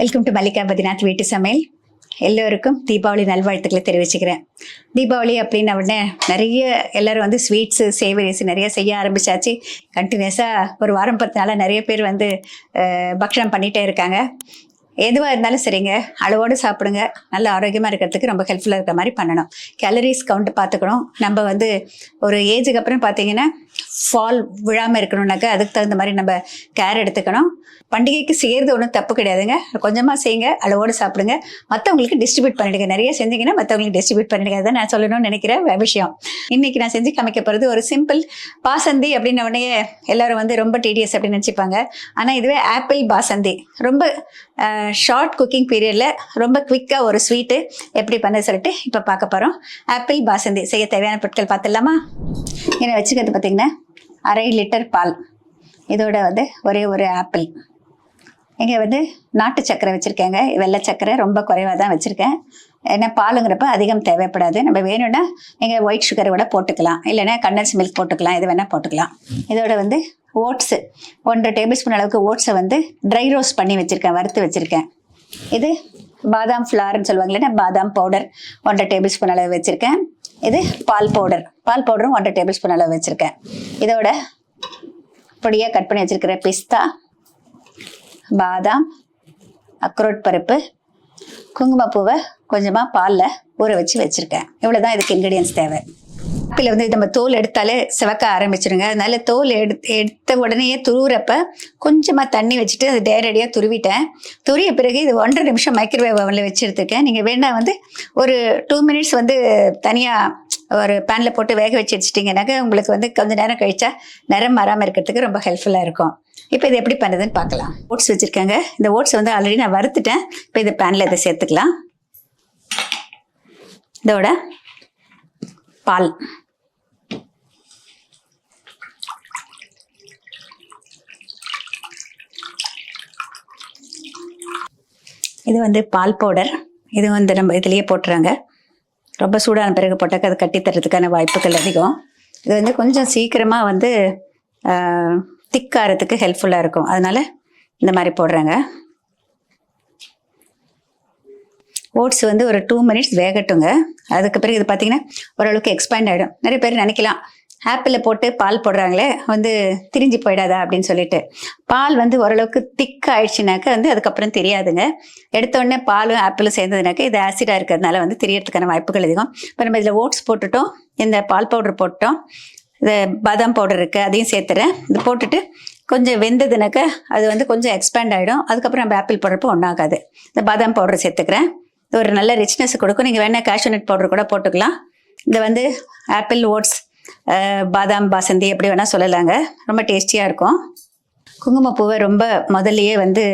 Welcome to Mallika பதினாத் வீட்டு சமையல். எல்லோருக்கும் தீபாவளி நல்வாழ்த்துக்களை தெரிவிச்சுக்கிறேன். தீபாவளி அப்படின்ன உடனே நிறைய எல்லாரும் வந்து ஸ்வீட்ஸு சேவரிஸ் நிறைய செய்ய ஆரம்பிச்சாச்சு. கண்டினியூஸாக ஒரு வாரம் பத்து நாளாக நிறைய பேர் வந்து பக்ஷணம் பண்ணிகிட்டே இருக்காங்க. எதுவாக இருந்தாலும் சரிங்க. அளவோடு சாப்பிடுங்க. நல்ல ஆரோக்கியமாக இருக்கிறதுக்கு ரொம்ப ஹெல்ப்ஃபுல்லாக இருக்கிற மாதிரி பண்ணணும். கேலரிஸ் கவுண்ட் பார்த்துக்கணும். நம்ம வந்து ஒரு ஏஜுக்கு அப்புறம் பார்த்தீங்கன்னா ஃபால் விழாமல் இருக்கணும்னாக்கா அதுக்கு தகுந்த மாதிரி நம்ம கேர் எடுத்துக்கணும். பண்டிகைக்கு செய்கிறது ஒன்றும் தப்பு கிடையாதுங்க. கொஞ்சமாக செய்யுங்க. அளவோடு சாப்பிடுங்க. மற்றவங்களுக்கு டிஸ்ட்ரிபியூட் பண்ணிடுங்க. நிறைய செஞ்சீங்கன்னா மற்றவங்களுக்கு டிஸ்ட்ரிபியூட் பண்ணிடுங்க. அதை நான் சொல்லணும்னு நினைக்கிற விஷயம். இன்னைக்கு நான் செஞ்சு காமிக்க போகிறது ஒரு சிம்பிள் பாசந்தி அப்படின்ன உடனே எல்லாரும் வந்து ரொம்ப டிடிஎஸ் அப்படின்னு நினச்சிப்பாங்க. ஆனால் இதுவே ஆப்பிள் பாசந்தி. ரொம்ப ஷார்ட் குக்கிங் பீரியடில் ரொம்ப குவிக்காக ஒரு ஸ்வீட்டு எப்படி பண்ண சொல்லிட்டு இப்போ பார்க்க போகிறோம் ஆப்பிள் பாசந்தி செய்ய தேவையான பொருட்கள் பார்த்துடலாமா? என்ன வச்சுக்கிறது பார்த்தீங்கன்னா அரை லிட்டர் பால். இதோட வந்து ஒரே ஒரு ஆப்பிள் இங்கே வந்து நாட்டு சக்கரை வச்சுருக்கேங்க. வெள்ளை சக்கரை ரொம்ப குறைவாக தான் வச்சுருக்கேன். ஏன்னா பாலுங்கிறப்ப அதிகம் தேவைப்படாது. நம்ம வேணும்னா நீங்கள் ஒயிட் சுகரை விட போட்டுக்கலாம். இல்லைன்னா கண்டன்ஸ் மில்க் போட்டுக்கலாம். இது வேணால் போட்டுக்கலாம். இதோட வந்து ஓட்ஸு. ஒன்றரை டேபிள் ஸ்பூன் அளவுக்கு ஓட்ஸை வந்து ட்ரை ரோஸ்ட் பண்ணி வச்சுருக்கேன் வறுத்து வச்சுருக்கேன். இது பாதாம் ஃப்ளார்னு சொல்லுவாங்களே பாதாம் பவுடர் ஒன்றரை டேபிள் ஸ்பூன் அளவு வச்சுருக்கேன். இது பால் பவுடர் பால் பவுடரும் ஒன்றரை டேபிள் ஸ்பூன் அளவு வச்சுருக்கேன். இதோட பொடியாக கட் பண்ணி வச்சுருக்கிற பிஸ்தா பாதாம் அக்ரோட் பருப்பு குங்குமப்பூவை கொஞ்சமாக பாலில் ஊற வச்சு வச்சுருக்கேன். இவ்வளோ தான் இதுக்கு இன்க்ரீடியன்ஸ் தேவை. ஆப்பிள் வந்து நம்ம தோல் எடுத்தாலே சிவக்க ஆரம்பிச்சிருங்க. அதனால தோல் எடுத்து எடுத்த உடனேயே துருவுறப்ப கொஞ்சமாக தண்ணி வச்சுட்டு அது நேரடியாக துருவிட்டேன். துருவிய பிறகு இது ஒன்றரை நிமிஷம் மைக்ரோவேவ் ஓவனில் வச்சு எடுத்துருக்கேன் நீங்கள் வேணால் வந்து ஒரு டூ மினிட்ஸ் வந்து தனியாக ஒரு பேனில் போட்டு வேக வச்சு வச்சிட்டிங்கனாக்க உங்களுக்கு வந்து கொஞ்ச நேரம் கழிச்சா நிறம் மாறாமல் இருக்கிறதுக்கு ரொம்ப ஹெல்ப்ஃபுல்லாக இருக்கும். இப்போ இது எப்படி பண்ணுறதுன்னு பார்க்கலாம். ஓட்ஸ் வச்சுருக்காங்க. இந்த ஓட்ஸ் வந்து ஆல்ரெடி நான் வறுத்துட்டேன். இப்போ இது பேனில் இதை சேர்த்துக்கலாம். இதோட பால். இது வந்து பால் பவுடர். இது வந்து நம்ம இதுலேயே போட்டுறாங்க. ரொம்ப சூடான பிறகு போட்டாக்க அது கட்டி தரதுக்கான வாய்ப்புகள் அதிகம். இது வந்து கொஞ்சம் சீக்கிரமாக வந்து திக்காரத்துக்கு ஹெல்ப்ஃபுல்லாக இருக்கும். அதனால இந்த மாதிரி போடுறாங்க. ஓட்ஸ் வந்து ஒரு டூ மினிட்ஸ் வேகட்டுங்க. அதுக்கு பிறகு இது பார்த்தீங்கன்னா ஓரளவுக்கு எக்ஸ்பேண்ட் ஆகிடும் நிறைய பேர் நினைக்கலாம் ஆப்பிளில் போட்டு பால் போடுறாங்களே வந்து திரிஞ்சு போயிடாதா அப்படின்னு சொல்லிட்டு. பால் வந்து ஓரளவுக்கு திக் ஆயிடுச்சுனாக்க வந்து அதுக்கப்புறம் தெரியாதுங்க. எடுத்தோடனே பாலும் ஆப்பிளும் சேர்ந்ததுனாக்க இது ஆசிடாக இருக்கிறதுனால வந்து தெரியறதுக்கான வாய்ப்புகள் அதிகம். இப்போ நம்ம இதில் ஓட்ஸ் போட்டுட்டோம் இந்த பால் பவுடர் போட்டோம் இது பாதாம் பவுடர் இருக்குது அதையும் சேர்த்துறேன். இது போட்டுட்டு கொஞ்சம் வெந்ததுனாக்க அது வந்து கொஞ்சம் எக்ஸ்பேண்ட் ஆகிடும் அதுக்கப்புறம் நம்ம ஆப்பிள் போடுறப்போ ஒன்றாகாது இந்த பாதாம் பவுடர் சேர்த்துக்கிறேன். இது ஒரு நல்ல ரிச்னஸ் கொடுக்கும். நீங்கள் வேணால் கேஷ்யூ நட் பவுடர் கூட போட்டுக்கலாம். இந்த வந்து ஆப்பிள் ஓட்ஸ் பாதாம் பாசந்தி எப்படி வேணால் சொல்லலாங்க. ரொம்ப டேஸ்டியாக இருக்கும். குங்குமப்பூவை ரொம்ப முதல்லையே வந்து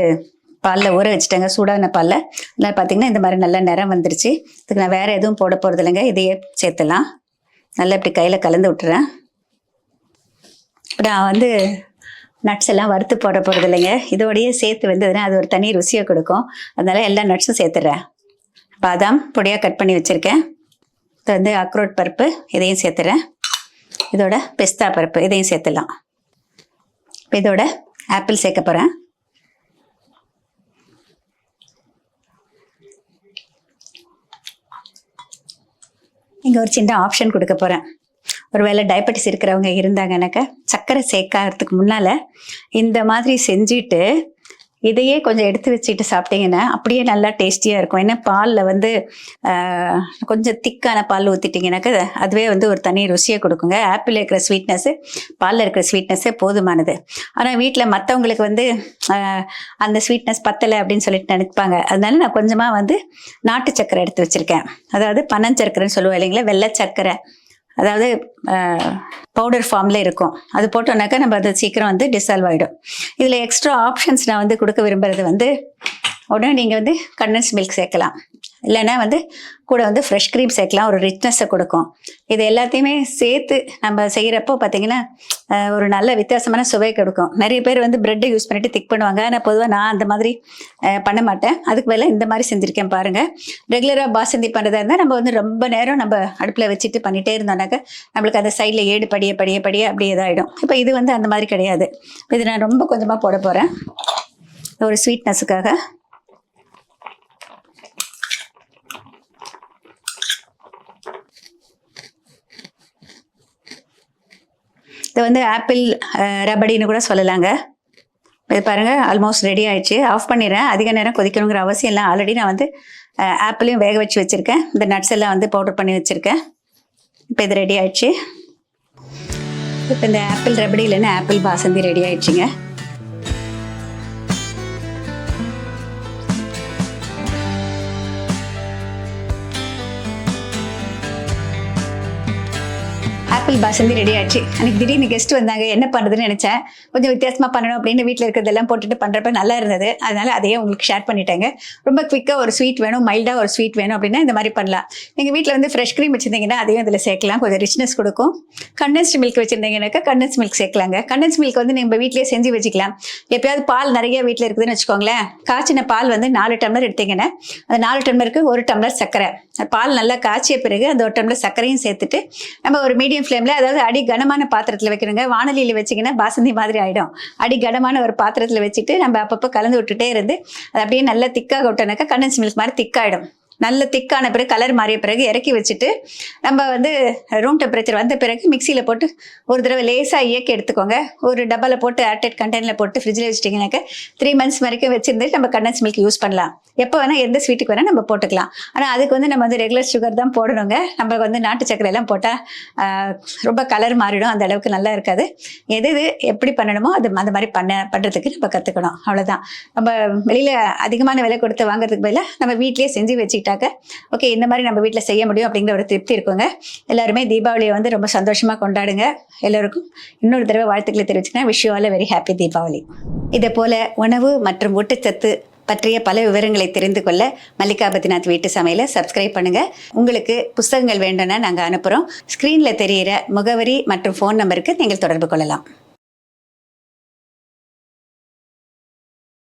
பாலில் ஊற வச்சுட்டேங்க சூடான பாலில். அதனால் பார்த்தீங்கன்னா இந்த மாதிரி நல்ல நிறம் வந்துருச்சு. இதுக்கு நான் வேறு எதுவும் போட போகிறது இல்லைங்க இதையே சேர்த்துலாம். நல்லா இப்படி கையில் கலந்து விட்டுறேன். இப்போ நான் வந்து நட்ஸ் எல்லாம் வறுத்து போட போகிறது இல்லைங்க. இதோடையே சேர்த்து வந்ததுன்னா அது ஒரு தனி ருசியை கொடுக்கும். அதனால் எல்லா நட்ஸும் சேர்த்துடுறேன் பாதாம் பொடியாக கட் பண்ணி வச்சுருக்கேன். இது வந்து அக்ரோட் பருப்பு இதையும் சேர்த்துறேன். இதோட பிஸ்தா பருப்பு இதையும் சேர்த்துலாம் இப்போ இதோட ஆப்பிள் சேர்க்க போகிறேன் இங்கே ஒரு சின்ன ஆப்ஷன் கொடுக்க போகிறேன் ஒருவேளை டயபெட்டிஸ் இருக்கிறவங்க இருந்தாங்கனாக்கா சர்க்கரை சேர்க்கறதுக்கு முன்னால் இந்த மாதிரி செஞ்சுட்டு இதையே கொஞ்சம் எடுத்து வச்சுட்டு சாப்பிட்டீங்கன்னா அப்படியே நல்லா டேஸ்டியாக இருக்கும். ஏன்னா பாலில் வந்து கொஞ்சம் திக்கான பால் ஊற்றிட்டிங்கனாக்கா அதுவே வந்து ஒரு தனி ருசியை கொடுக்குங்க. ஆப்பிள் இருக்கிற ஸ்வீட்னஸ்ஸு பாலில் இருக்கிற ஸ்வீட்னஸ்ஸே போதுமானது. ஆனால் வீட்டில் மற்றவங்களுக்கு வந்து அந்த ஸ்வீட்னஸ் பத்தலை அப்படின்னு சொல்லிட்டு நினைப்பாங்க. அதனால நான் கொஞ்சமாக வந்து நாட்டு சர்க்கரை எடுத்து வச்சுருக்கேன். அதாவது பனஞ்சர்க்கரைன்னு சொல்லுவோம் இல்லைங்களா? வெள்ளை சர்க்கரை. அதாவது பவுடர் ஃபார்மில் இருக்கும். அது போட்டோம்னாக்கா நம்ம அது சீக்கிரம் வந்து டிசால்வ் ஆகிடும் இதில் எக்ஸ்ட்ரா ஆப்ஷன்ஸ் நான் வந்து கொடுக்க விரும்புறது வந்து உடனே நீங்கள் வந்து கண்டன்ஸ் மில்க் சேர்க்கலாம். இல்லைன்னா வந்து கூட வந்து ஃப்ரெஷ் க்ரீம் சேர்க்கலாம் ஒரு ரிச்னஸை கொடுக்கும். இது எல்லாத்தையுமே சேர்த்து நம்ம செய்கிறப்போ பார்த்தீங்கன்னா ஒரு நல்ல வித்தியாசமான சுவை கொடுக்கும். நிறைய பேர் வந்து ப்ரெட்டை யூஸ் பண்ணிட்டு திக் பண்ணுவாங்க. ஆனால் பொதுவாக நான் அந்த மாதிரி பண்ண மாட்டேன். அதுக்கு மேலே இந்த மாதிரி செஞ்சுருக்கேன் பாருங்கள் ரெகுலராக பாசந்தி பண்ணுறதா இருந்தால் நம்ம வந்து ரொம்ப நேரம் நம்ம அடுப்பில் வச்சுட்டு பண்ணிகிட்டே இருந்தோம்னாக்க நம்மளுக்கு அந்த சைடில் ஏடு படிய படிய படிய அப்படி இதாகிடும் இப்போ இது வந்து அந்த மாதிரி கிடையாது. இது நான் ரொம்ப கொஞ்சமாக போட போகிறேன் ஒரு ஸ்வீட்னஸுக்காக இதை வந்து ஆப்பிள் ரபடின்னு கூட சொல்லலாங்க. இது பாருங்கள் ஆல்மோஸ்ட் ரெடி ஆயிடுச்சு. ஆஃப் பண்ணிடுறேன். அதிக நேரம் கொதிக்கணுங்கிற அவசியம் இல்லை. ஆல்ரெடி நான் வந்து ஆப்பிளையும் வேக வச்சு வச்சுருக்கேன். இந்த நட்ஸ் எல்லாம் வந்து பவுடர் பண்ணி வச்சுருக்கேன். இப்போ இது ரெடி ஆயிடுச்சு. இப்போ இந்த ஆப்பிள் ரபடி இல்லைன்னா ஆப்பிள் பாசந்தி ரெடி ஆயிடுச்சுங்க. ஆப்பிள் பாசந்தி ரெடி ஆச்சு. அன்னைக்கு திடீர்னு கெஸ்ட் வந்தாங்க. என்ன பண்ணுறதுன்னு நினச்சேன். கொஞ்சம் வித்தியாசமாக பண்ணணும் அப்படின்னு வீட்டில் இருக்கிறதெல்லாம் போட்டுட்டு பண்ணுறப்ப நல்லா இருந்தது. அதனால அதையே உங்களுக்கு ஷேர் பண்ணிட்டேங்க. ரொம்ப குவிக்காக ஒரு ஸ்வீட் வேணும். மைல்டாக ஒரு ஸ்வீட் வேணும் அப்படின்னா இந்த மாதிரி பண்ணலாம். நீங்கள் வீட்டில் வந்து ஃப்ரெஷ் க்ரீம் வச்சுருந்தீங்கன்னா அதையும் அதில் சேர்க்கலாம். கொஞ்சம் ரிச்னஸ் கொடுக்கும். கண்டென்ஸ்ட் மில்க் வச்சுருந்தீங்கன்னாக்கா கண்டென்ஸ் மில்க் சேர்க்கலாங்க. கண்டென்ஸ் மில்க் வந்து நம்ம வீட்டிலே செஞ்சு வச்சுக்கலாம். எப்பயாவது பால் நிறைய வீட்டில் இருக்குதுன்னு வச்சுக்கோங்களேன். காய்ச்சின பால் வந்து நாலு டம்ளர் எடுத்தீங்கன்னா அந்த நாலு டம்ளருக்கு ஒரு டம்ளர் சர்க்கரை. பால் நல்லா காய்ச்சிய பிறகு அந்த ஒரு டம்ளர் சர்க்கரையும் சேர்த்துட்டு நம்ம ஒரு மீடியம் ஃப்ளேமில் அதாவது அடி கனமான பாத்திரத்தில் வைக்கணுங்க. வானலியில் வச்சிங்கன்னா பாசந்தி மாதிரி ஆகிடும் அடி கனமான ஒரு பாத்திரத்தில் வச்சுட்டு நம்ம அப்பப்போ கலந்து விட்டுட்டே இருந்து அது அப்படியே நல்லா திக்காக விட்டோனாக்கா கண்டன்ஸ் மில்க் மாதிரி திக்காயிடும் நல்ல திக்கான பிறகு கலர் மாறிய பிறகு இறக்கி வச்சுட்டு நம்ம வந்து ரூம் டெம்பரேச்சர் வந்த பிறகு மிக்சியில் போட்டு ஒரு தடவை லேசாக இயக்கி எடுத்துக்கோங்க. ஒரு டப்பாவில் போட்டு ஏர்டெட் கண்டெய்னரில் போட்டு ஃப்ரிட்ஜில் வச்சுட்டிங்கனாக்க த்ரீ மந்த்ஸ் வரைக்கும் வச்சுருந்து நம்ம கண்டன்ஸ் மில்க் யூஸ் பண்ணலாம். எப்போ வேணால் எந்த ஸ்வீட்டுக்கு வேணால் நம்ம போட்டுக்கலாம். ஆனால் அதுக்கு வந்து நம்ம வந்து ரெகுலர் சுகர் தான் போடணுங்க. நம்ம வந்து நாட்டு சக்கரை எல்லாம் போட்டால் ரொம்ப கலர் மாறிடும். அந்த அளவுக்கு நல்லா இருக்காது. எது எது எப்படி பண்ணணுமோ அது அந்த மாதிரி பண்ண பண்ணுறதுக்கு நம்ம கற்றுக்கணும் அவ்வளோதான் நம்ம வெளியில் அதிகமான விலை கொடுத்து வாங்குறதுக்கு பதிலாக நம்ம வீட்லேயே செஞ்சு வச்சுக்கிட்டாக்க ஓகே இந்த மாதிரி நம்ம வீட்டில் செய்ய முடியும் அப்படிங்கிற ஒரு திருப்தி இருக்குங்க. எல்லாருமே தீபாவளியை வந்து ரொம்ப சந்தோஷமாக கொண்டாடுங்க. எல்லோருக்கும் இன்னொரு தடவை வாழ்த்துக்களை தெரிவிச்சுக்கன்னா wish all very happy Deepavali. இதே போல் உணவு மற்றும் ஊட்டச்சத்து பற்றிய பல விவரங்களை தெரிந்து கொள்ள மல்லிகா பத்ரிநாத் வீட்டு சமையலை சப்ஸ்கிரைப் பண்ணுங்க. உங்களுக்கு புஸ்தகங்கள் வேண்டும்னா நாங்கள் அனுப்புகிறோம் ஸ்க்ரீனில் தெரிகிற முகவரி மற்றும் ஃபோன் நம்பருக்கு நீங்கள் தொடர்பு கொள்ளலாம்.